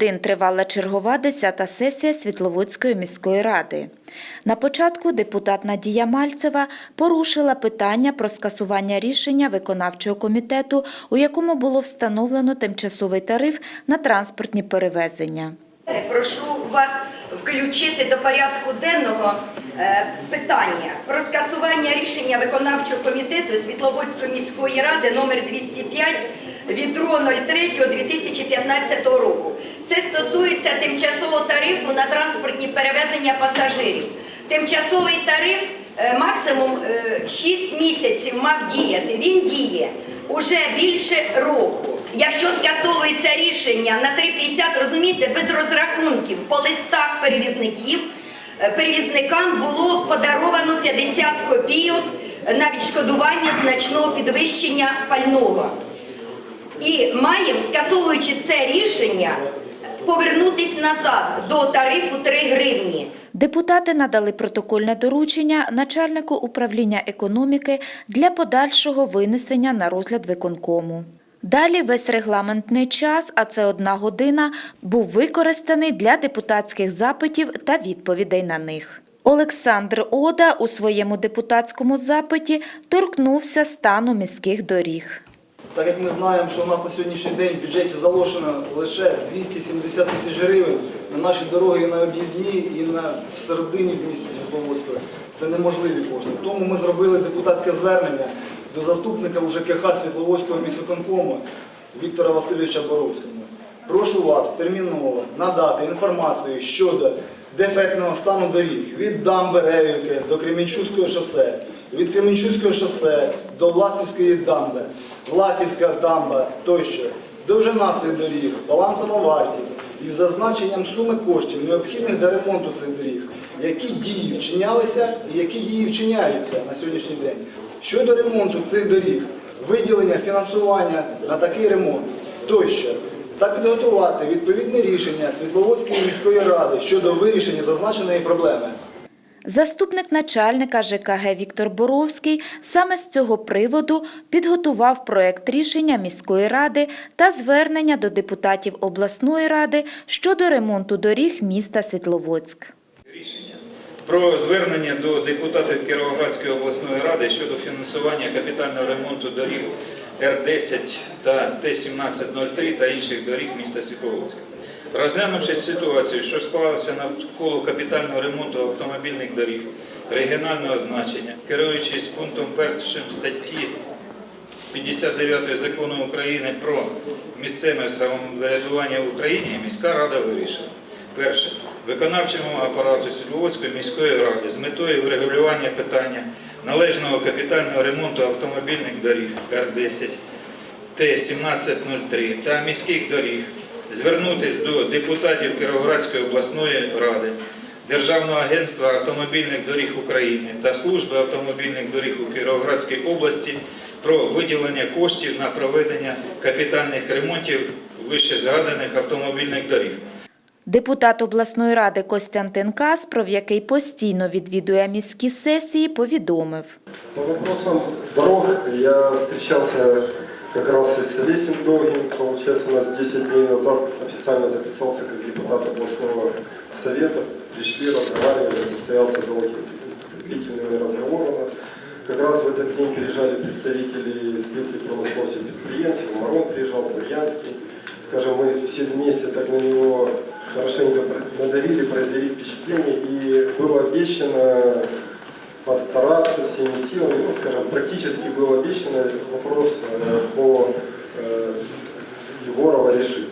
годин тривала чергова 10-та сесія Світловодської міської ради. На початку депутат Надія Мальцева порушила питання про скасування рішення виконавчого комітету, у якому було встановлено тимчасовий тариф на транспортні перевезення. Прошу вас включити до порядку денного е, питання про скасування рішення виконавчого комітету Світловодської міської ради номер 205 від 2.03.2015 року. Це стосується тимчасового тарифу на транспортні перевезення пасажирів. Тимчасовий тариф е, максимум 6 місяців мав діяти. Він діє уже більше року. Якщо скасовується рішення на 3,50, розумієте, без розрахунків по листах перевізників, е, перевізникам було подаровано 50 копійок на відшкодування значного підвищення пального. І маємо, скасовуючи це рішення, повернутись назад до тарифу 3 гривні. Депутати надали протокольне доручення начальнику управління економіки для подальшого винесення на розгляд виконкому. Далі весь регламентний час, а це одна година, був використаний для депутатських запитів та відповідей на них. Олександр Ода у своєму депутатському запиті торкнувся стану міських доріг. Так як ми знаємо, що у нас на сьогоднішній день в бюджеті заложено лише 270 тисяч гривень на наші дороги і на об'їзні і на середині в місті Світловодського, це неможливі кошти. Тому ми зробили депутатське звернення до заступника УЖКХ Світловодського міськвиконкому Віктора Васильовича Боровського. Прошу вас терміново надати інформацію щодо дефектного стану доріг від дамби Ревівки до Кремінчуського шосе, від Кременчуського шосе до Власівської дамби, Власівська дамба тощо. Довжина цих доріг, балансова вартість із зазначенням суми коштів, необхідних для ремонту цих доріг, які дії вчинялися і які дії вчиняються на сьогоднішній день. Щодо ремонту цих доріг, виділення фінансування на такий ремонт тощо та підготувати відповідне рішення Світловодської міської ради щодо вирішення зазначеної проблеми. Заступник начальника ЖКГ Віктор Боровський саме з цього приводу підготував проект рішення міської ради та звернення до депутатів обласної ради щодо ремонту доріг міста Світловодськ. Рішення про звернення до депутатів Кіровоградської обласної ради щодо фінансування капітального ремонту доріг Р-10 та Т-1703 та інших доріг міста Світловодська. Розглянувши ситуацію, що склалася навколо капітального ремонту автомобільних доріг регіонального значення, керуючись пунктом 1 статті 59 закону України про місцеве самоврядування в Україні, міська рада вирішила. Перше. Виконавчому апарату Світловодської міської ради з метою врегулювання питання належного капітального ремонту автомобільних доріг Р-10, Т-1703 та міських доріг звернутися до депутатів Кіровоградської обласної ради, Державного агентства автомобільних доріг України та Служби автомобільних доріг у Кіровоградській області про виділення коштів на проведення капітальних ремонтів вищезгаданих автомобільних доріг. Депутат обласної ради Костянтин Каспров, який постійно відвідує міські сесії, повідомив. По вопросам дорог я встречался как раз Олесем Долгим. Получается, у нас 10 дней назад официально записался как депутат областного совета. Пришли, разговаривали, состоялся долгий длительный разговор у нас. Как раз в этот день приезжали представители спилки промысловцев предприятий, Марон приезжал, Бурьянский. Скажем, мы все вместе так на него хорошенько надавили, произвели впечатление, и было обещано постараться всеми силами, ну, скажем, практически был обещан вопрос э, по э, Егорова решить.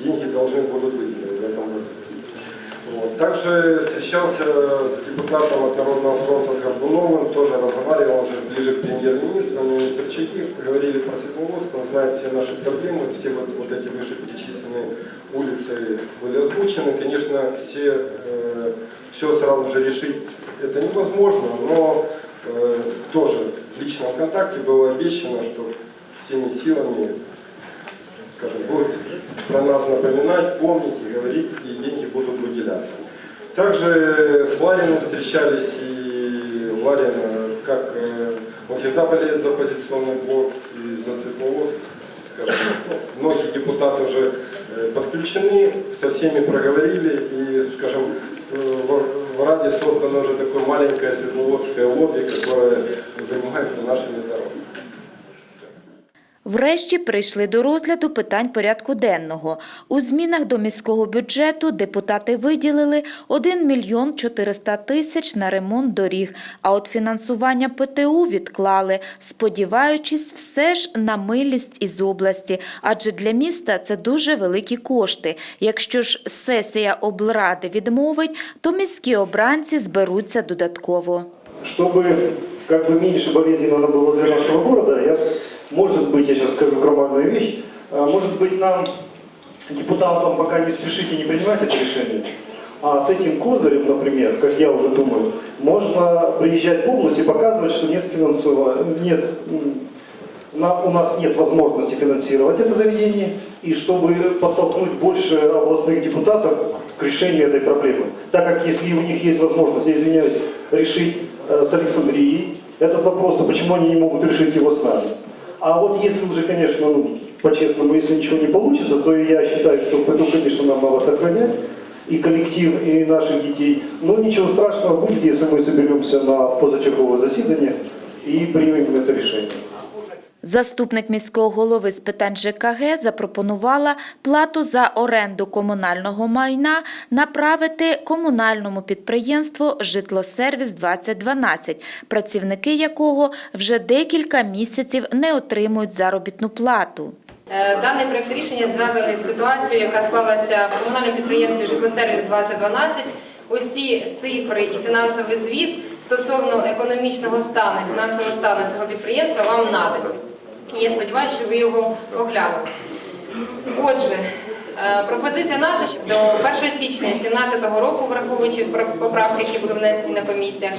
Деньги должны будут выделены в этом году. Вот. Также встречался с депутатом от Народного фронта с Горбуновым, тоже разговаривал уже ближе к премьер-министру, министр Чайкив, говорили про Светловодск, он знает все наши проблемы, все вот, вот эти вышеперечисленные улицы были озвучены. Конечно, все, э, все сразу же решить это невозможно, но э, тоже в личном контакте было обещано, что всеми силами, скажем, будут про нас напоминать, помнить и говорить, и деньги будут выделяться. Также с Лариным встречались, и Ларин, э, как э, он всегда болеет за оппозиционный блок и за Светловодск. Скажем, многие депутаты уже э, подключены, со всеми проговорили и, скажем, в Раде создано уже такое маленькое светловодское лобби, которое занимается нашими дорогами. Врешті прийшли до розгляду питань порядку денного. У змінах до міського бюджету депутати виділили 1 мільйон 400 тисяч на ремонт доріг, а от фінансування ПТУ відклали, сподіваючись все ж на милість із області, адже для міста це дуже великі кошти. Якщо ж сесія облради відмовить, то міські обранці зберуться додатково. Чтобы как бы меньше болезненно было для нашего города, я, может быть, я сейчас скажу громадную вещь, а, может быть, нам, депутатам, пока не спешите не принимать это решение, а с этим козырем, например, как я уже думаю, можно приезжать в область и показывать, что нет финансового, нет, на- у нас нет возможности финансировать это заведение, и чтобы подтолкнуть больше областных депутатов к решению этой проблемы. Так как если у них есть возможность, я извиняюсь, решить э, с Александрией этот вопрос, то почему они не могут решить его с нами? А вот если уже, конечно, ну, по-честному, если ничего не получится, то я считаю, что ПТУ, конечно, нам надо сохранять, и коллектив, и наших детей. Но ничего страшного будет, если мы соберемся на позачерговое заседание и примем это решение. Заступник міського голови з питань ЖКГ запропонувала плату за оренду комунального майна направити комунальному підприємству «Житлосервіс-2012», працівники якого вже декілька місяців не отримують заробітну плату. Е, Даний проект рішення зв'язаний з ситуацією, яка склалася в комунальному підприємстві «Житлосервіс 2012». Усі цифри і фінансовий звіт стосовно економічного стану фінансового стану цього підприємства вам надані. Я сподіваюся, що ви його оглянули. Отже, е, пропозиція наша щоб до 1 січня 2017 року, враховуючи пр- поправки, які були внесені на комісіях,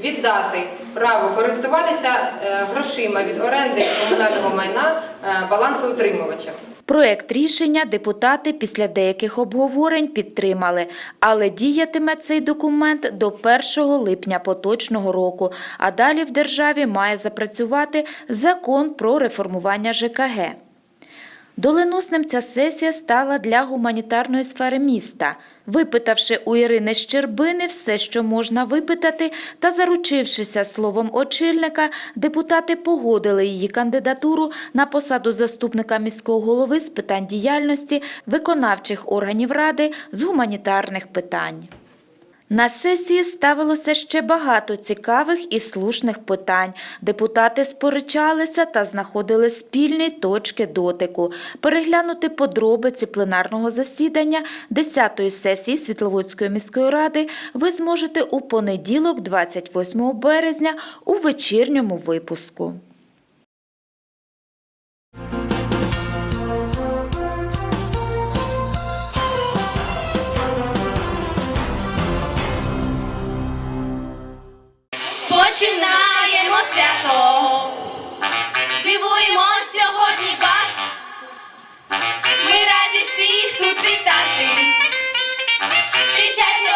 віддати право користуватися е, грошима від оренди комунального майна балансоутримувача. балансоутримувачам. Проект рішення депутати після деяких обговорень підтримали, але діятиме цей документ до 1 липня поточного року, а далі в державі має запрацювати закон про реформування ЖКГ. Доленосним ця сесія стала для гуманітарної сфери міста. Випитавши у Ірини Щербини все, що можна випитати, та заручившися словом очільника, депутати погодили її кандидатуру на посаду заступника міського голови з питань діяльності виконавчих органів ради з гуманітарних питань. На сесії ставилося ще багато цікавих і слушних питань. Депутати сперечалися та знаходили спільні точки дотику. Переглянути подробиці пленарного засідання 10-ї сесії Світловодської міської ради ви зможете у понеділок, 28 березня, у вечірньому випуску. Починаємо свято. Здивуємо сьогодні вас. Ми раді всіх тут вітати. Зустрічайте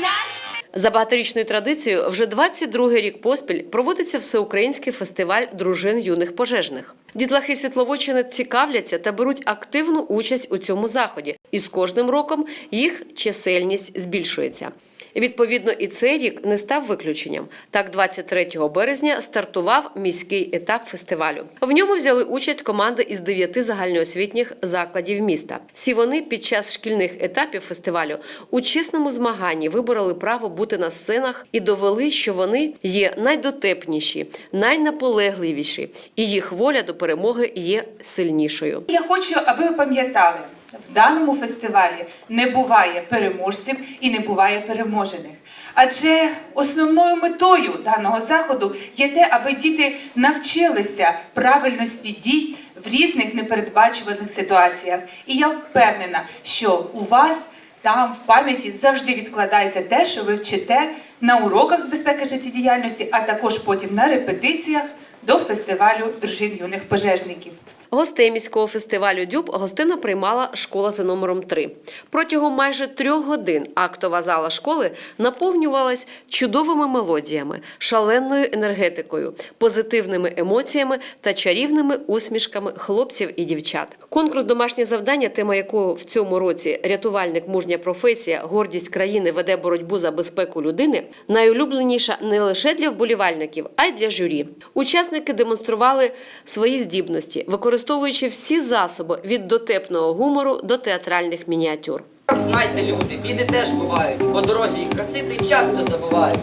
нас. За багаторічною традицією, вже 22-й рік поспіль проводиться всеукраїнський фестиваль дружин юних пожежних. Дітлахи Світловодщини цікавляться та беруть активну участь у цьому заході, і з кожним роком їх чисельність збільшується. Відповідно, і цей рік не став виключенням. Так, 23 березня стартував міський етап фестивалю. В ньому взяли участь команди із дев'яти загальноосвітніх закладів міста. Всі вони під час шкільних етапів фестивалю у чесному змаганні вибороли право бути на сценах і довели, що вони є найдотепніші, найнаполегливіші, і їх воля до перемоги є сильнішою. Я хочу, аби ви пам'ятали, в даному фестивалі не буває переможців і не буває переможених. Адже основною метою даного заходу є те, аби діти навчилися правильності дій в різних непередбачуваних ситуаціях. І я впевнена, що у вас там в пам'яті завжди відкладається те, що ви вчите на уроках з безпеки життєдіяльності, а також потім на репетиціях до фестивалю дружин юних пожежників. Гостей міського фестивалю Дюб гостина приймала школа за номером 3. Протягом майже трьох годин актова зала школи наповнювалась чудовими мелодіями, шаленою енергетикою, позитивними емоціями та чарівними усмішками хлопців і дівчат. Конкурс домашнє завдання, тема якого в цьому році рятувальник мужня професія, гордість країни веде боротьбу за безпеку людини, найулюбленіша не лише для вболівальників, а й для журі. Учасники демонстрували свої здібності, використовуючи всі засоби від дотепного гумору до театральних мініатюр. Знайте, люди, біди теж бувають. По дорозі їх красити часто забувають.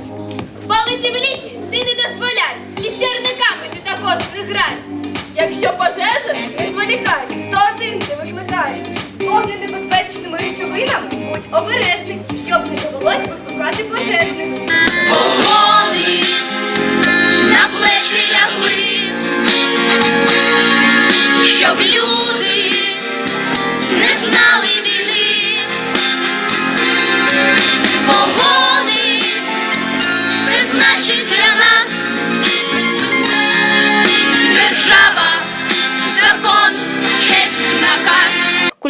Палити в лісі ти не дозволяй, і сірниками ти також не грай. Якщо пожежа, не зволікай, 101 ти викликай. З вогню небезпечними речовинами будь обережний, щоб не довелось викликати пожежних. Погони на плечі лягли, щоб люди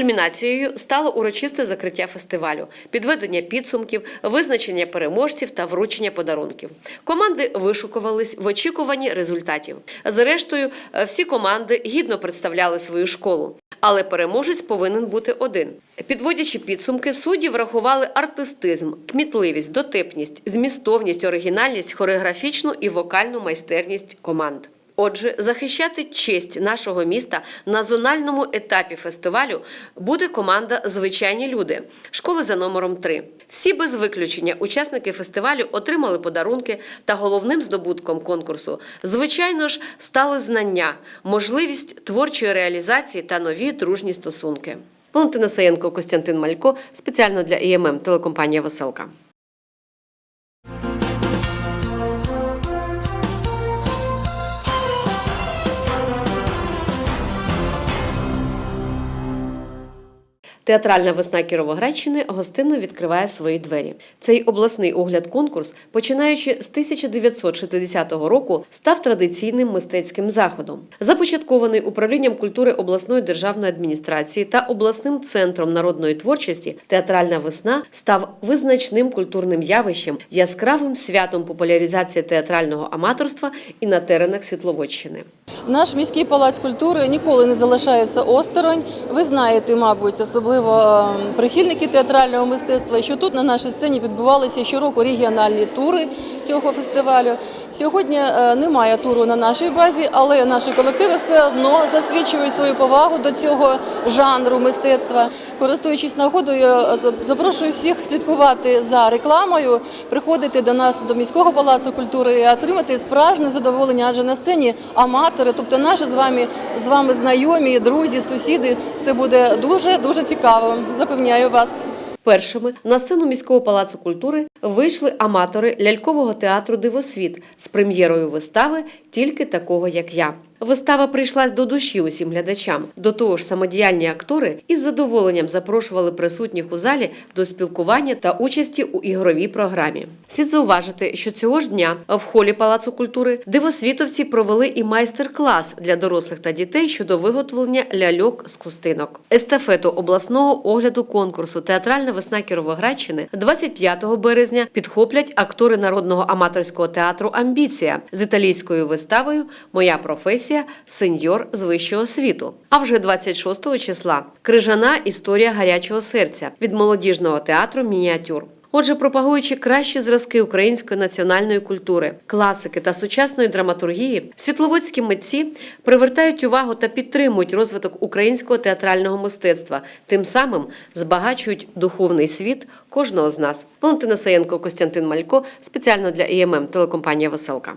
Кульмінацією стало урочисте закриття фестивалю, підведення підсумків, визначення переможців та вручення подарунків. Команди вишукувались в очікуванні результатів. Зрештою, е, всі команди гідно представляли свою школу. Але переможець повинен бути один. Підводячи підсумки, судді врахували артистизм, кмітливість, дотепність, змістовність, оригінальність, хореографічну і вокальну майстерність команд. Отже, захищати честь нашого міста на зональному етапі фестивалю буде команда Звичайні люди школи за номером 3. Всі без виключення учасники фестивалю отримали подарунки та головним здобутком конкурсу, звичайно ж, стали знання, можливість творчої реалізації та нові дружні стосунки. Валентина Саєнко, Костянтин Малько спеціально для ІММ телекомпанія Веселка. Театральна весна Кіровоградщини гостинно відкриває свої двері. Цей обласний огляд-конкурс, починаючи з 1960 року, став традиційним мистецьким заходом. Започаткований управлінням культури обласної державної адміністрації та обласним центром народної творчості, театральна весна став визначним культурним явищем, яскравим святом популяризації театрального аматорства і на теренах Світловодщини. Наш міський палац культури ніколи не залишається осторонь. Ви знаєте, мабуть, особливо е, прихильники театрального мистецтва, що тут на нашій сцені відбувалися щороку регіональні тури цього фестивалю. Сьогодні е, немає туру на нашій базі, але наші колективи все одно засвідчують свою повагу до цього жанру мистецтва. Користуючись нагодою, е, запрошую всіх слідкувати за рекламою, приходити до нас до міського палацу культури і отримати справжнє задоволення, адже на сцені аматори, тобто наші з вами з вами знайомі, друзі, сусіди. Це буде дуже дуже цікаво. Запевняю вас. Першими на сцену міського палацу культури вийшли аматори лялькового театру Дивосвіт з прем'єрою вистави Тільки такого, як я. Вистава прийшлась до душі усім глядачам. До того ж, самодіяльні актори із задоволенням запрошували присутніх у залі до спілкування та участі у ігровій програмі. Слід зауважити, що цього ж дня в холі Палацу культури дивосвітовці провели і майстер-клас для дорослих та дітей щодо виготовлення ляльок з кустинок. Естафету обласного огляду конкурсу Театральна весна Кіровоградщини 25 березня підхоплять актори народного аматорського театру Амбіція з італійською виставою Моя професія сеньор з вищого світу. А вже 26 числа крижана історія гарячого серця від молодіжного театру Мініатюр. Отже, пропагуючи кращі зразки української національної культури, класики та сучасної драматургії, світловодські митці привертають увагу та підтримують розвиток українського театрального мистецтва, тим самим збагачують духовний світ кожного з нас. Валентина Саєнко, Костянтин Малько спеціально для ІММ телекомпанія Веселка.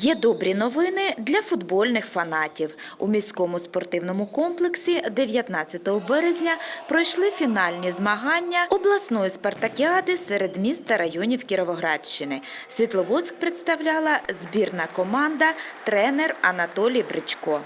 Є добрі новини для футбольних фанатів. У міському спортивному комплексі 19 березня пройшли фінальні змагання обласної спартакіади серед міст та районів Кіровоградщини. Світловодськ представляла збірна команда тренер Анатолій Бричко.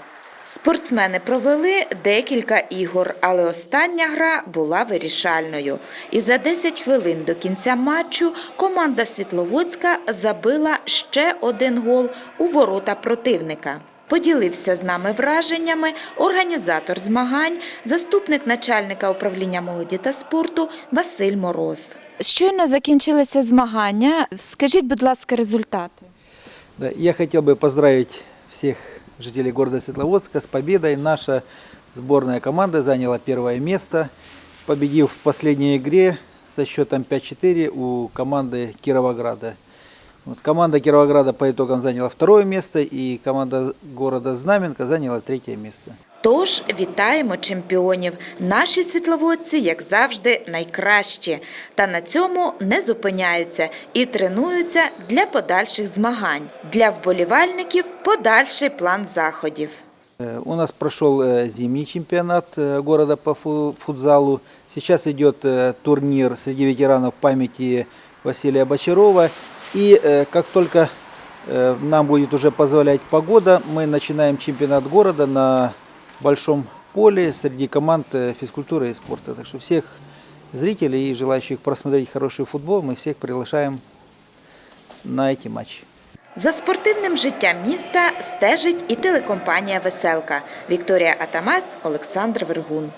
Спортсмени провели декілька ігор, але остання гра була вирішальною. І за 10 хвилин до кінця матчу команда Світловодська забила ще один гол у ворота противника. Поділився з нами враженнями організатор змагань, заступник начальника управління молоді та спорту Василь Мороз. Щойно закінчилися змагання. Скажіть, будь ласка, результати. Я хотел бы поздравить всех жителей города Светловодска с победой. Наша сборная команда заняла первое место, победив в последней игре со счетом 5-4 у команды Кировограда. Вот команда Кировограда по итогам заняла второе место, и команда города Знаменка заняла третье место. Тож вітаємо чемпіонів. Наші світловодці, як завжди, найкращі. Та на цьому не зупиняються і тренуються для подальших змагань. Для вболівальників подальший план заходів. Э, У нас прошел э, зимний чемпионат э, города по фу- футзалу. Сейчас идет э, турнир среди ветеранов памяти Василия Бочарова. И э, как только э, нам будет уже позволять погода, мы начинаем чемпионат города на большом поле среди команд э, физкультуры и спорта. Так что всех зрителей и желающих просмотреть хороший футбол мы всех приглашаем на эти матчи. За спортивним життям міста стежить і телекомпанія Веселка. Вікторія Атамас, Олександр Вергун.